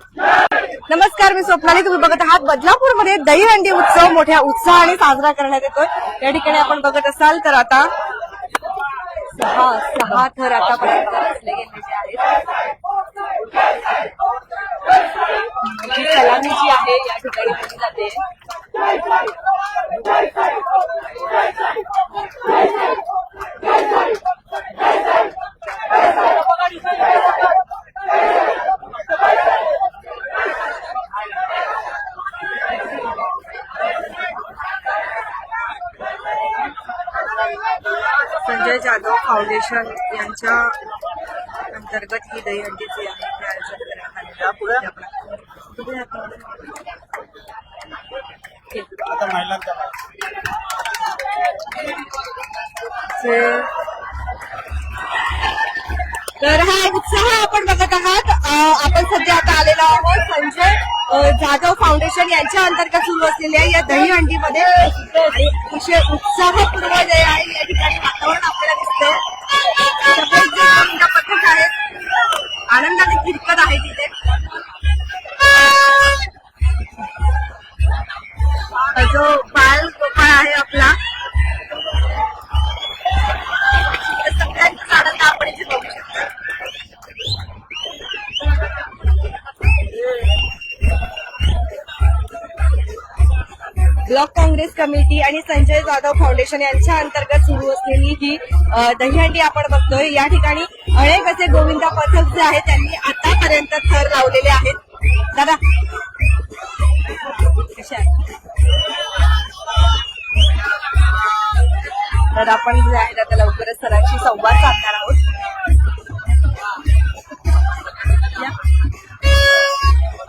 नमस्कार मी स्वप्नाली. तुम्ही बघत आहात बदलापूरमध्ये दहीहंडी उत्सव. मोठ्या उत्साहाने साजरा करण्यात येतोय. या ठिकाणी आपण बघत असाल तर आता सहा सहा थर आतापर्यंत रचले गेलेले आहेत. सलामी जी आहे या ठिकाणी दिली जाते संजय जाधव फाउंडेशन यांच्या अंतर्गत ही दहीहंडी जी आहे ती आयोजित करण्यात आलेली आहे. तर हा उत्साह आपण बघत आहात. आपण सध्या आता आलेलो आहोत संजय. जाधव फाउंडेशन यांच्या अंतर्गत सुरू असलेल्या या दहीहंडीमध्ये अतिशय उत्साहपूर्व जे आहे या ठिकाणी वातावरण आपल्याला दिसतं जे पथक आहेत आनंदाने फिरकत आहे काँग्रेस कमिटी आणि संजय जाधव फाउंडेशन यांच्या अंतर्गत सुरू असलेली ही दहीहंडी आपण बघतोय. या ठिकाणी अनेक असे गोविंदा पथक जे आहेत त्यांनी आतापर्यंत थर लावलेले आहेत. दादा. तर आपण जे आहे आता लवकरच सरांशी संवाद साधणार आहोत.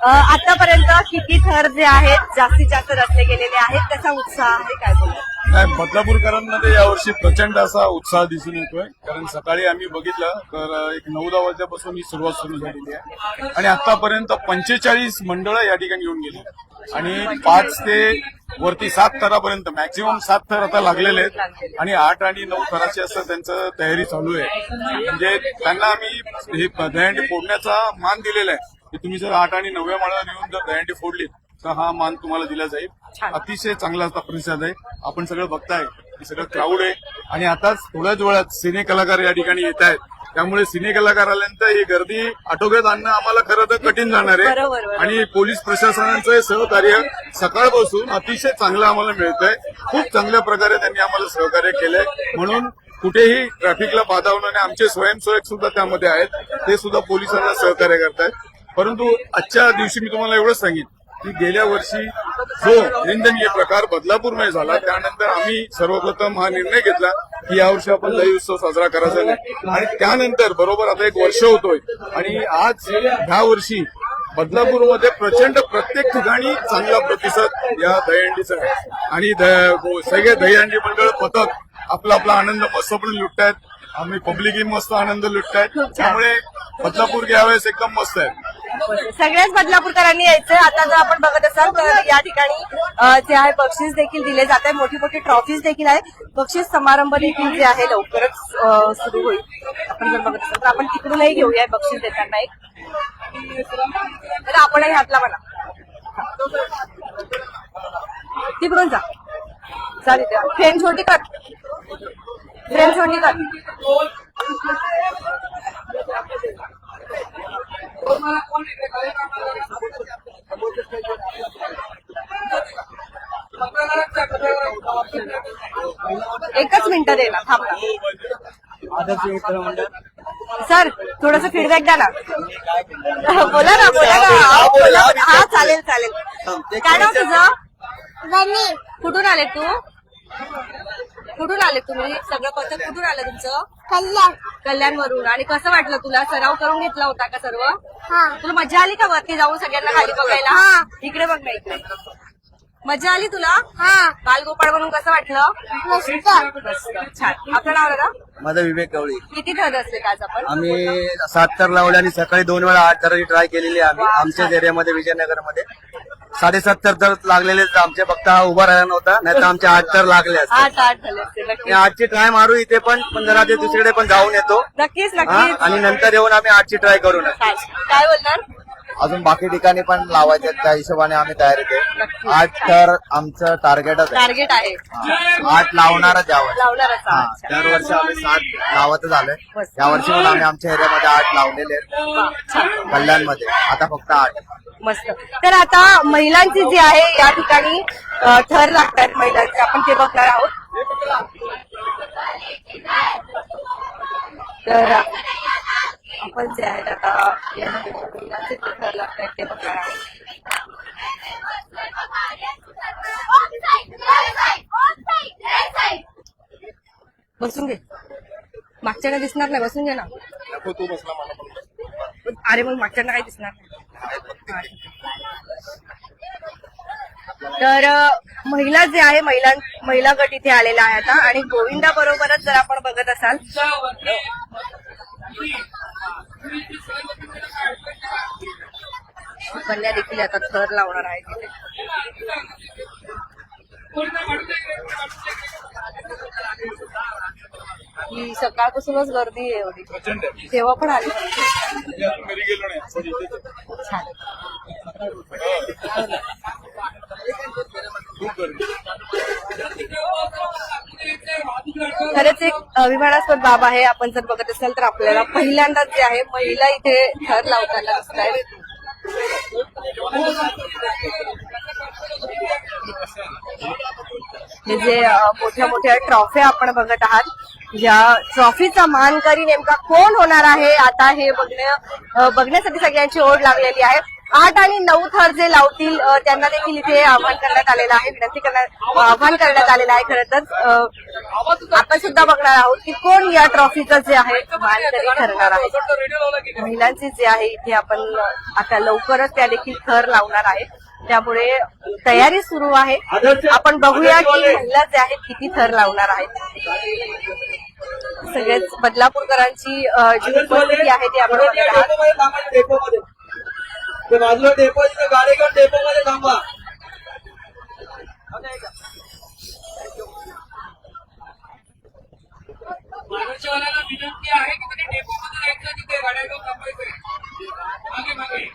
आतापर्यंत किती थर जे आहेत जास्तीत जास्त रचले गेलेले आहेत त्याचा उत्साह आहे काय नाही बदलापूरकरांमध्ये यावर्षी प्रचंड असा उत्साह दिसून येतोय. कारण सकाळी आम्ही बघितलं तर एक नऊ दहा वाजल्यापासून ही सुरुवात सुरू झालेली आहे. आणि आतापर्यंत पंचेचाळीस मंडळं या ठिकाणी येऊन गेली आणि पाच ते वरती सात थरापर्यंत मॅक्झिमम सात थर आता लागलेले आहेत. आणि आठ आणि नऊ थराची असं त्यांचं तयारी चालू आहे. म्हणजे त्यांना आम्ही हे दहीहंडी फोडण्याचा मान दिलेला आहे. की तुम्ही जर आठ आणि नवव्या माळावर येऊन जर दहीहंडी फोडली तर हा मान तुम्हाला दिला जाईल. अतिशय चांगला असा प्रतिसाद आहे. आपण सगळं बघताय की सगळं क्राऊड आहे. आणि आताच थोड्याच वेळात सिने कलाकार या ठिकाणी येत आहेत. त्यामुळे सिने कलाकार आल्यानंतर ही गर्दी आटोक्यात आणणं आम्हाला खरं तर कठीण जाणार आहे. आणि पोलीस प्रशासनाचं हे सहकार्य सकाळपासून अतिशय चांगलं आम्हाला मिळतंय. खूप चांगल्या प्रकारे त्यांनी आम्हाला सहकार्य केलंय. म्हणून कुठेही ट्रॅफिकला बाधा होणार नाही आमचे स्वयंसेवक सुद्धा त्यामध्ये आहेत. ते सुद्धा पोलिसांना सहकार्य करतायत. परंतु आजच्या दिवशी मी तुम्हाला एवढंच सांगेन की गेल्या वर्षी जो निंदनीय प्रकार बदलापूरमध्ये झाला त्यानंतर आम्ही सर्वप्रथम हा निर्णय घेतला की यावर्षी आपण दही उत्सव साजरा करायचा नाही. आणि त्यानंतर बरोबर आता एक वर्ष होतोय आणि आज ह्या वर्षी बदलापूरमध्ये प्रचंड प्रत्येक ठिकाणी चांगला प्रतिसाद या दहीहंडीचा आहे. आणि द- हो, सगळे दहीहंडी मंडळ पथक आपला आपला आनंद मस्तपणे लुटतायत. आम्ही पब्लिकही मस्त आनंद लुटतायत. त्यामुळे बदलापूर यावेळेस एकदम मस्त आहे. सगळ्याच बदलापूरकरांनी यायचं. आता जर आपण बघत असाल तर या ठिकाणी जे आहे बक्षीस देखील दिले जात आहे. मोठी मोठी ट्रॉफीज देखील आहे. बक्षीस समारंभ देखील जे आहे लवकरच सुरू होईल. आपण जर बघत असाल तर आपण तिकडूनही घेऊया बक्षीस देताना एक. तर आपणही हातला म्हणा. तिकडून जा. चालेल फ्रेम छोटी कर फ्रेम छोटी कर एकच मिनिटं दे थांब सर थोडस फीडबॅक द्या ना. बोला ना बोला ना. हा चालेल चालेल. काय नाव तुझं? कुठून आले तू? कुठून आले तुम्ही? सगळं पथक कुठून आलं तुमचं? कल्याण. कल्याणवरून. आणि कसं वाटलं तुला? सराव करून घेतला होता का सर्व? हा. तुला मजा आली का वरती जाऊन सगळ्यांना खाली बघायला? इकडे बघ ना इकडे. मजा आली तुला? हा. बालगोपाळ म्हणून कसं वाटलं? मस्त. मस्त छान. आपलं नाव दादा? माझा विवेक गवळी किती ठरलं असले आज आपण? आम्ही सात तर लावले आणि सकाळी दोन वेळा आठ तराची ट्राय केलेली आहे आम्ही. आमच्याच एरियामध्ये विजयनगरमध्ये साडेसात तर लागलेले. आमच्या फक्त उभा राहिला नव्हता. नाही तर आमचे आठ तर लागले असते आठ आठ झाले असते नक्कीच. आणि आजची ट्राय मारू इथे पण जरा ते दुसरीकडे पण जाऊन येतो. नक्कीच हा नक्कीच. आणि नंतर येऊन आम्ही आजची ट्राय करू ना काय काय बोलणार? अजून बाकी ठिकाणी पण लावायचे त्या हिशोबाने आम्ही तयारीत आहे आठ तर आमचं टार्गेटच आहे. टार्गेट आहे. आठ लावणारच यावर लावणारच आहात. दरवर्षी आम्ही सात लावतच आलोय मस्त. यावर्षी पण आम्ही आमच्या एरियामध्ये आठ लावलेले आहेत. वा, छान. कल्याणमध्ये. आता फक्त आठ. मस्त. तर आता महिलांची जी आहे या ठिकाणी अ, थर लागतात महिलांचे. आपण ते बघणार आहोत. तर आपण जे आहेत आता ते बघणार आहोत बसून घे. मागच्याला दिसणार नाही बसून घे ना. तू बसला मला अरे मग मागच्याला काही दिसणार नाही. तर महिला जे आहे महिला महिला गट इथे आलेला आहे आता. आणि गोविंदा बरोबरच जर आपण बघत असाल कन्या देखील आता थर लावणार आहे तिथे. ही सकाळपासूनच गर्दी आहे एवढी. आहे. तेव्हा पण आली मी अजून घरी गेलो नाही असं इथेच आहे. छान. खूप गर्दी खरंच एक अभिमानास्पद बाब आहे. आपण जर बघत असाल तर आपल्याला पहिल्यांदाच जे आहे महिला इथे थर लावताना दिसत आहेत. हे जे मोठ्या मोठ्या ट्रॉफी आपण बघत आहात या ट्रॉफीचा मानकरी नेमका कोण होणार आहे? आता हे बघण्या बघण्यासाठी सगळ्यांची ओढ लागलेली आहे. आठ आणि नऊ थर जे लावतील त्यांना देखील इथे आव्हान करण्यात आलेलं आहे विनंती करण्यात आव्हान करण्यात आलेलं आहे खरं तर. आपण सुद्धा बघणार आहोत की कोण या ट्रॉफीचं जे आहे मानकरी ठरणार आहे. महिलांची जे आहे इथे आपण आता लवकरच त्या देखील थर लावणार आहेत. त्यामुळे तयारी सुरू आहे. आपण बघूया की महिला जे आहेत किती थर लावणार आहेत. सगळेच बदलापूरकरांची जी उपस्थिती आहे ती आपण ते बाजूला डेपो तिथे गाडी घेऊन डेपो मध्ये थांबा. विनंती आहे की जायचं तिथे गाड्या घेऊन थांबायचंय मागे मागे.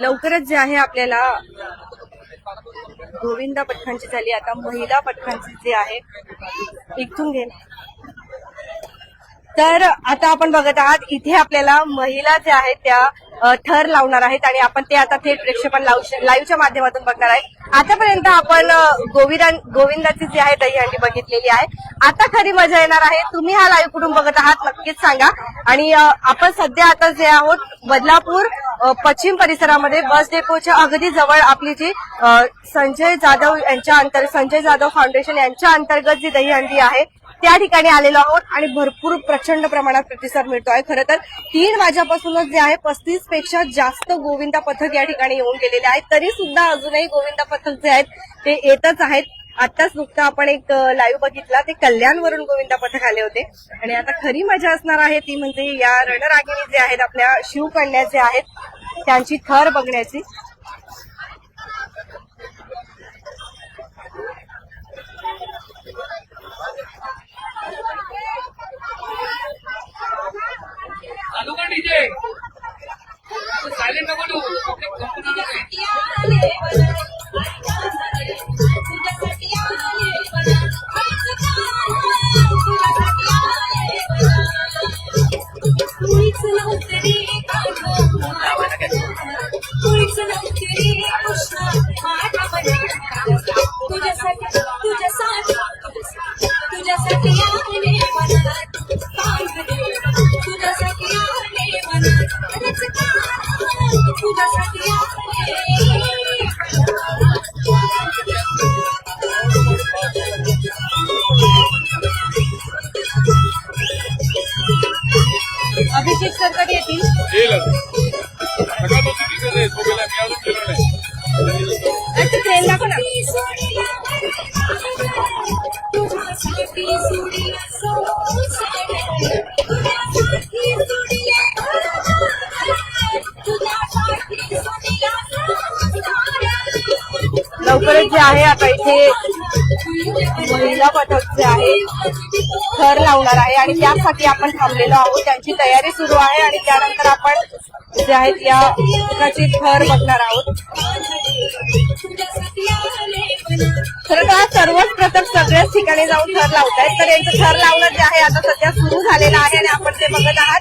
लवकरच जे आहे आपल्याला गोविंदा पथकांची झाली. आता महिला पथकांची जी आहे इथून घे तर आता आपण बघत आहात इथे आपल्याला महिला ज्या आहेत त्या थर लावणार आहेत आणि आपण ते आता थेट प्रेक्षेपण लाईव्हच्या माध्यमातून बघणार आहे. आतापर्यंत आपण गोविंदा गोविंदाची जी आहे दहीहंडी बघितलेली आहे. आता खरी मजा येणार आहे. तुम्ही हा लाईव्ह कुठून बघत आहात नक्कीच सांगा. आणि आपण सध्या आता जे आहोत बदलापूर पश्चिम परिसरामध्ये बस डेपोच्या अगदी जवळ आपली जी संजय जाधव यांच्या अंतर संजय जाधव फाउंडेशन यांच्या अंतर्गत जी दहीहंडी आहे त्या ठिकाणी आलेलो आहोत आणि भरपूर प्रचंड प्रमाणात प्रतिसाद मिळतोय. खरं तर तीन वाजेपासूनच जे आहे पस्तीसपेक्षा जास्त गोविंदा पथक या ठिकाणी येऊन गेलेले आहेत. तरी सुद्धा अजूनही गोविंदा पथक जे आहेत ते येतच आहेत. आताच नुकतं आपण एक लाईव्ह बघितला. ते कल्याणवरून गोविंदा पथक आले होते. आणि आता खरी मजा असणार आहे ती म्हणजे या रणरागिणी जे आहेत आपल्या शिवकन्या जे आहेत त्यांची थर बघण्याची. जे आहे आता इथे महिला पथक जे आहे. थर लावणार आहे आणि त्यासाठी आपण थांबलेलो आहोत. त्यांची तयारी सुरू आहे आणि त्यानंतर आपण जे आहेत या पिकाची थर बघणार आहोत. खरं तर सर्वच प्रथम सगळ्याच ठिकाणी जाऊन थर लावतायत तर यांचं थर लावणं जे आहे आता सध्या सुरू झालेलं आहे आणि आपण ते बघत आहात.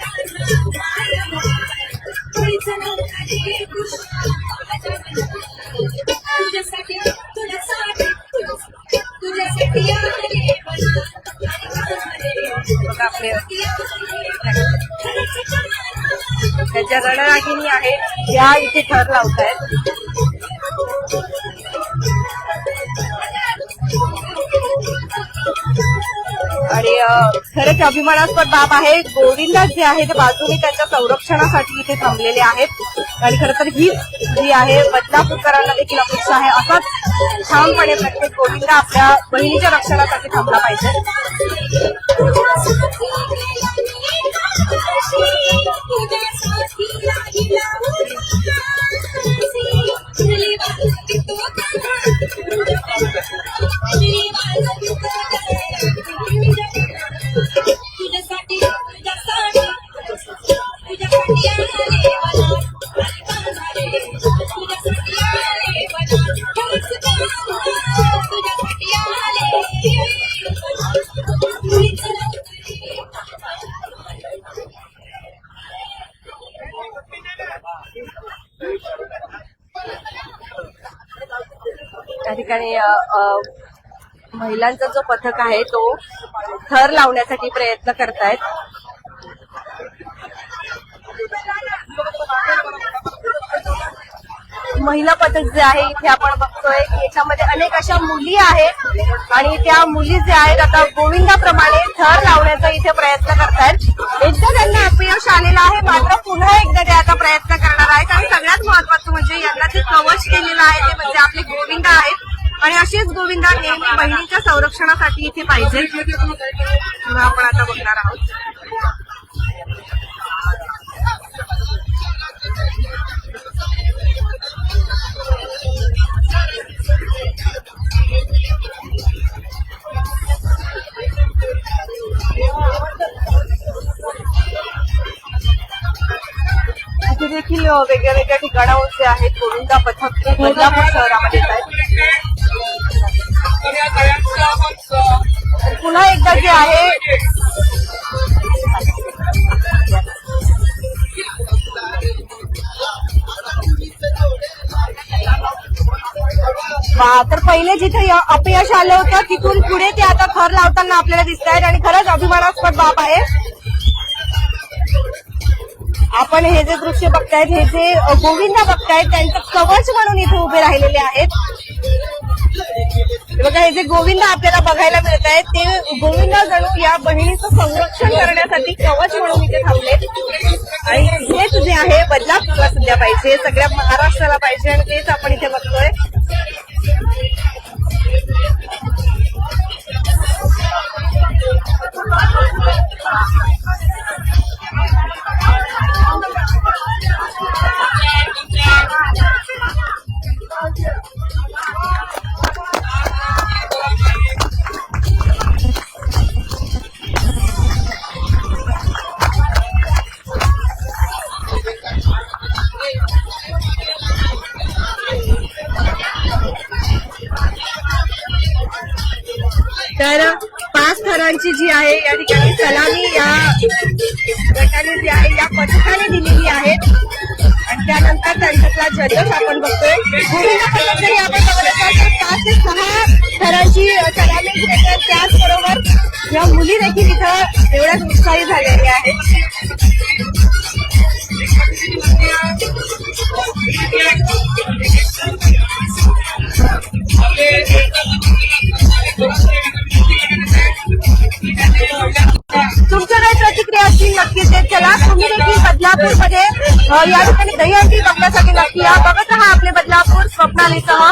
ज्या रणरागिणी आहेत या इथे थर आहेत आणि खरंच अभिमानास्पद बाब आहे गोविंदा जे आहे ते बाजूने त्यांच्या संरक्षणासाठी इथे थांबलेले आहेत. आणि खरं तर ही जी आहे बदलापूरकरांना देखील अपेक्षा आहे. असाच ठामपणे प्रत्येक गोविंदा आपल्या बहिणीच्या रक्षणासाठी थांबला पाहिजे. ठिकाणी महिलांचा जो पथक आहे तो थर लावण्यासाठी प्रयत्न करतायत. महिला पथक जे आहे इथे आपण बघतोय की याच्यामध्ये अनेक अशा मुली आहेत आणि त्या मुली जे आहेत आता गोविंदाप्रमाणे थर लावण्याचा इथे प्रयत्न करतायत. एकदा त्यांना अपयश आलेलं आहे मात्र पुन्हा एकदा ते आता प्रयत्न करणार आहेत. आणि सगळ्यात महत्वाचं म्हणजे यांना जे कवच केलेलं आहे ते म्हणजे आपले गोविंदा आहेत. आणि अशीच गोविंदा नेहमी बहिणीच्या संरक्षणासाठी इथे पाहिजे. आपण आता बघणार आहोत. देखील वेगळ्या वेगळ्या ठिकाणाहून जे आहेत गोविंदा पथक ते बदलापूर शहरामध्ये येत आहेत. पुन्हा एकदा जे आहे तर पहिले जिथे य- अपयश आलं होतं तिथून पुढे ते आता थर लावताना आपल्याला दिसत आहेत आणि खरंच अभिमानास्पद बाब आहे. आपण हे जे दृश्य बघतायत हे जे गोविंदा बघतायत त्यांचं कवच म्हणून इथे उभे राहिलेले आहेत. बघा हे जे गोविंदा आपल्याला बघायला मिळत आहेत ते गोविंद जणू या बहिणीचं संरक्षण करण्यासाठी कवच म्हणून इथे थांबलेत. आणि हेच जे आहे बदलापूरला सध्या पाहिजे सगळ्या महाराष्ट्राला पाहिजे आणि तेच आपण इथे तर पाच थरांची जी आहे या ठिकाणी सलामी या गटाने जी आहे या पथकाने दिलेली आहे. आणि त्यानंतर त्यांच्यातला जल्लोष आपण बघतोय. आपण बघत तर पाच ते सहा थरांची सलामी त्याचबरोबर या मुली देखील इथं एवढ्याच उत्साही झालेल्या आहेत. तुमच्या काही प्रतिक्रिया नक्कीच देत चला तुम्ही देखील बदलापूरमध्ये या ठिकाणी दहीहंडी बघण्यासाठी नक्की. या बघत राहा आपले बदलापूर स्वप्नालीसह